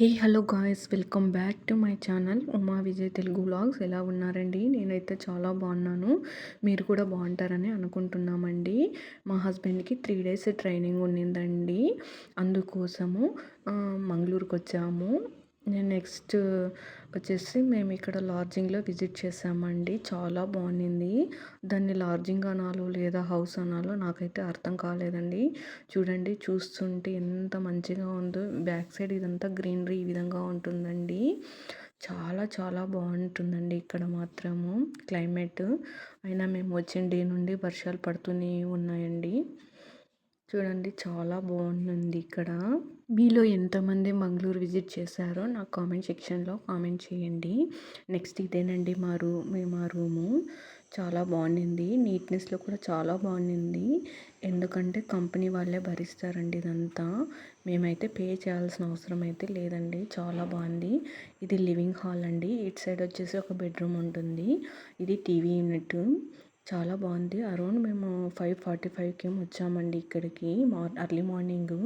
Hey hello guys welcome back to my channel Uma Vijay Telugu vlogs ఎలా ఉన్నారండి? నేనైతే చాలా బాగున్నాను. మీరు కూడా బాగుంటారని అనుకుంటున్నామండి. మా హస్బెండ్కి త్రీ డేస్ ట్రైనింగ్ ఉన్నిందండి అందుకోసము మంగళూరుకి వచ్చాము నెక్స్ట్ వచ్చేసి మేము ఇక్కడ లాడ్జింగ్లో విజిట్ చేసామండి. చాలా బాగుంది దాన్ని లాడ్జింగ్ అనాలో లేదా హౌస్ అనాలో నాకైతే అర్థం కాలేదండి. చూడండి చూస్తుంటే ఎంత మంచిగా ఉందో. బ్యాక్ సైడ్ ఇదంతా గ్రీనరీ ఈ విధంగా ఉంటుందండి. చాలా చాలా బాగుంటుందండి ఇక్కడ మాత్రము క్లైమేట్. అయినా మేము వచ్చిన డే నుండి వర్షాలు పడుతూనే ఉన్నాయండి. చూడండి చాలా బాగుంది ఇక్కడ. మీలో ఎంతమంది మంగళూరు విజిట్ చేశారో నాకు కామెంట్ సెక్షన్లో కామెంట్ చేయండి. నెక్స్ట్ ఇదేనండి మా రూమ్ మా రూము. చాలా బాగుండింది. నీట్నెస్లో కూడా చాలా బాగుండింది. ఎందుకంటే కంపెనీ వాళ్ళే భరిస్తారండి ఇదంతా. మేమైతే పే చేయాల్సిన అవసరం అయితే లేదండి. చాలా బాగుంది. ఇది లివింగ్ హాల్ అండి. ఇటు సైడ్ వచ్చేసి ఒక బెడ్రూమ్ ఉంటుంది. ఇది టీవీ యూనిట్. చాలా బాగుంది. అరౌండ్ మేము ఫైవ్ ఫార్టీ ఫైవ్కి వచ్చామండి ఇక్కడికి మార్ అర్లీ మార్నింగ్.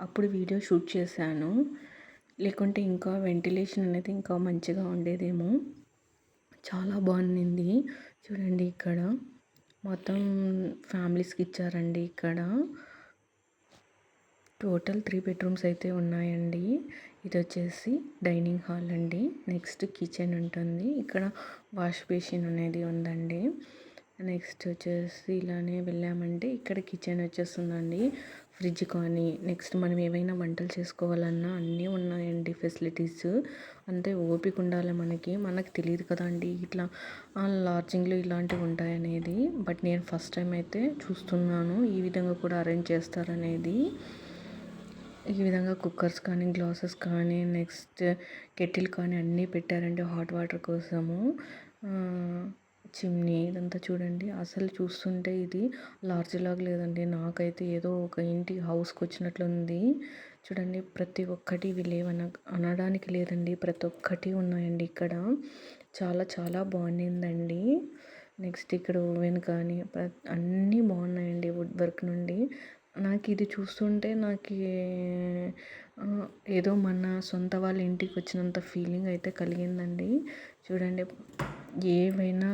అప్పుడు వీడియో షూట్ చేశాను. లేకుంటే ఇంకా వెంటిలేషన్ అనేది ఇంకా మంచిగా ఉండేదేమో. చాలా బాగుంది చూడండి ఇక్కడ. మొత్తం ఫ్యామిలీస్కి ఇచ్చారండి ఇక్కడ. టోటల్ త్రీ బెడ్రూమ్స్ అయితే ఉన్నాయండి. ఇది వచ్చేసి డైనింగ్ హాల్ అండి. నెక్స్ట్ కిచెన్ ఉంటుంది. ఇక్కడ వాష్ బేసిన్ అనేది ఉందండి. నెక్స్ట్ వచ్చేసి ఇలానే వెళ్ళామంటే ఇక్కడ కిచెన్ వచ్చేస్తుందండి. ఫ్రిడ్జ్ కానీ నెక్స్ట్ మనం ఏవైనా వంటలు చేసుకోవాలన్నా అన్నీ ఉన్నాయండి ఫెసిలిటీస్. అంతే ఓపిక ఉండాలి మనకి. మనకు తెలియదు కదా అండి ఇట్లా లార్జింగ్లు ఇలాంటివి ఉంటాయనేది. బట్ నేను ఫస్ట్ టైం అయితే చూస్తున్నాను. ఈ విధంగా కూడా అరేంజ్ చేస్తారనేది. ఈ విధంగా కుక్కర్స్ కానీ గ్లాసెస్ కానీ నెక్స్ట్ కెటిల్ కానీ అన్నీ పెట్టారండి హాట్ వాటర్ కోసము. చిమ్నీ ఇదంతా చూడండి. అసలు చూస్తుంటే ఇది లార్జ్ లాగా లేదండి. నాకైతే ఏదో ఒక ఇంటి హౌస్కి వచ్చినట్లు ఉంది. చూడండి ప్రతి ఒక్కటి ఇవి లేవన అనడానికి లేదండి. ప్రతి ఒక్కటి ఉన్నాయండి ఇక్కడ. చాలా చాలా బాగుండిందండి. నెక్స్ట్ ఇక్కడ ఓవెన్ కానీ అన్నీ బాగున్నాయండి వుడ్ వర్క్ నుండి. నాకు ఇది చూస్తుంటే నాకు ఏదో మన సొంత వాళ్ళ ఇంటికి వచ్చినంత ఫీలింగ్ అయితే కలిగిందండి. చూడండి ఏవైనా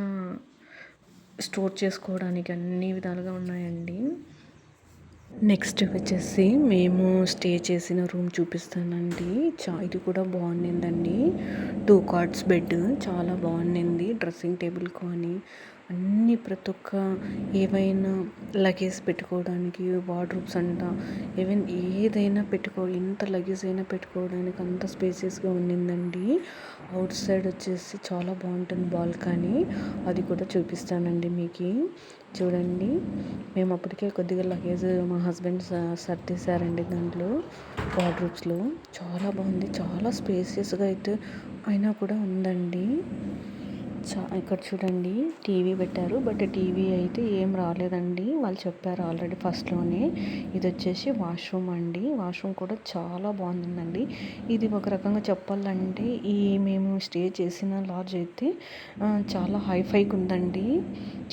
స్టోర్ చేసుకోవడానికి అన్ని విధాలుగా ఉన్నాయండి. నెక్స్ట్ వచ్చేసి మేము స్టే చేసిన రూమ్ చూపిస్తానండి. చా ఇది కూడా బాగుండిందండి. టూ కార్డ్స్ బెడ్ చాలా బాగుండింది. డ్రెస్సింగ్ టేబుల్ కానీ అన్నీ ప్రతి ఒక్క ఏవైనా లగేజ్ పెట్టుకోవడానికి వార్డ్రోబ్స్ అంట ఈవెన్ ఏదైనా పెట్టుకో ఎంత లగేజ్ అయినా పెట్టుకోవడానికి అంత స్పేసియస్గా ఉండిందండి. అవుట్ సైడ్ వచ్చేసి చాలా బాగుంటుంది బాల్కనీ. అది కూడా చూపిస్తానండి మీకు. చూడండి. మేము అప్పటికే కొద్దిగా లగేజ్ మా హస్బెండ్ సర్దేశారండి దాంట్లో వార్డ్రోబ్స్లో. చాలా బాగుంది. చాలా స్పేసియస్గా అయితే అయినా కూడా ఉందండి. ఇక్కడ చూడండి టీవీ పెట్టారు. బట్ టీవీ అయితే ఏం రాలేదండి. వాళ్ళు చెప్పారు ఆల్రెడీ ఫస్ట్లోనే. ఇది వచ్చేసి వాష్రూమ్ అండి. వాష్రూమ్ కూడా చాలా బాగుందండి. ఇది ఒక రకంగా చెప్పాలంటే ఈ మేము స్టే చేసిన లాడ్జ్ అయితే చాలా హైఫైకి ఉందండి.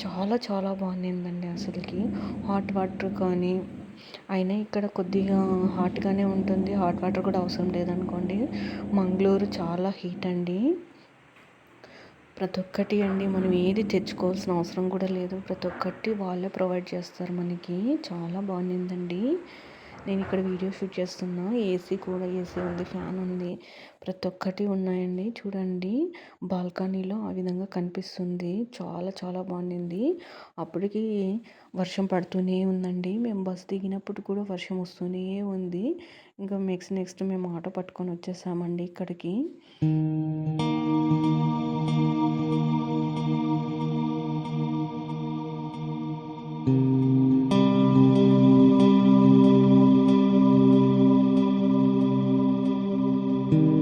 చాలా చాలా బాగుందండి అసలుకి. హాట్ వాటర్ కానీ అయినా ఇక్కడ కొద్దిగా హాట్గానే ఉంటుంది. హాట్ వాటర్ కూడా అవసరం లేదనుకోండి. మంగళూరు చాలా హీట్ అండి. ప్రతి ఒక్కటి అండి. మనం ఏది తెచ్చుకోవాల్సిన అవసరం కూడా లేదు. ప్రతి ఒక్కటి వాళ్ళే ప్రొవైడ్ చేస్తారు మనకి. చాలా బాగుందండి. నేను ఇక్కడ వీడియో షూట్ చేస్తున్నా. ఏసీ కూడా ఏసీ ఉంది ఫ్యాన్ ఉంది. ప్రతి ఒక్కటి ఉన్నాయండి. చూడండి. బాల్కనీలో ఆ విధంగా కనిపిస్తుంది. చాలా చాలా బాగుంది. అప్పటికి వర్షం పడుతూనే ఉందండి. మేము బస్ దిగినప్పుడు కూడా వర్షం వస్తూనే ఉంది. ఇంకా నెక్స్ట్ నెక్స్ట్ మేము ఆటో పట్టుకొని వచ్చేసామండి ఇక్కడికి. thank you